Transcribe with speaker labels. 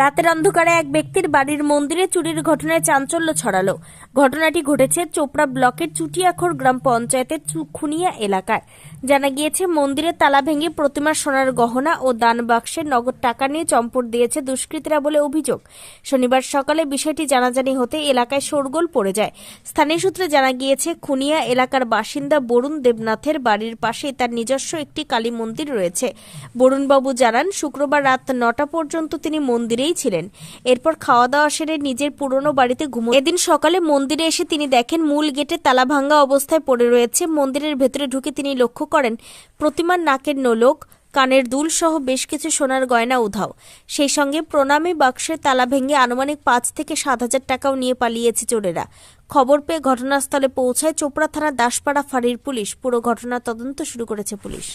Speaker 1: রাতের অন্ধকারে এক ব্যক্তির বাড়ির মন্দিরে চুরির ঘটনায় চাঞ্চল্য ছড়ালো। ঘটনাটি ঘটেছে চোপড়া ব্লকের চুটিয়াখর গ্রাম পঞ্চায়েতের খুনিয়া এলাকায়। জানা গিয়েছে, মন্দিরে তালা ভেঙে প্রতিমার সোনার গহনা ও দান বাক্সে নগদ টাকা নিয়ে চম্পট দিয়েছে দুষ্কৃতীরা বলে অভিযোগ। শনিবার সকালে বিষয়টি জানাজানি হতে এলাকায় শোরগোল পড়ে যায়। স্থানীয় সূত্রে জানা গিয়েছে, খুনিয়া এলাকার বাসিন্দা বরুণ দেবনাথের বাড়ির পাশে তার নিজস্ব একটি কালী মন্দির রয়েছে। বরুণবাবু জানান, শুক্রবার রাত নটা পর্যন্ত তিনি মন্দিরেই ছিলেন। এরপর খাওয়া দাওয়া সেরে নিজের পুরনো বাড়িতে ঘুমো এদিন সকালে মন্দিরে এসে তিনি দেখেন মূল গেটে তালা ভাঙ্গা অবস্থায় পড়ে রয়েছে। মন্দিরের ভেতরে ঢুকে তিনি লক্ষ্য করেন, প্রতিমার নাকের নোলক, কানের দুল সহ বেশ কিছু সোনার গয়না উধাও। সেই সঙ্গে প্রণামী বাক্সের তালা ভেঙে আনুমানিক পাঁচ থেকে সাত হাজার টাকাও নিয়ে পালিয়েছে চোরেরা। খবর পেয়ে ঘটনাস্থলে পৌঁছায় চোপড়া থানার দাসপাড়া ফাঁড়ির পুলিশ। পুরো ঘটনার তদন্ত শুরু করেছে পুলিশ।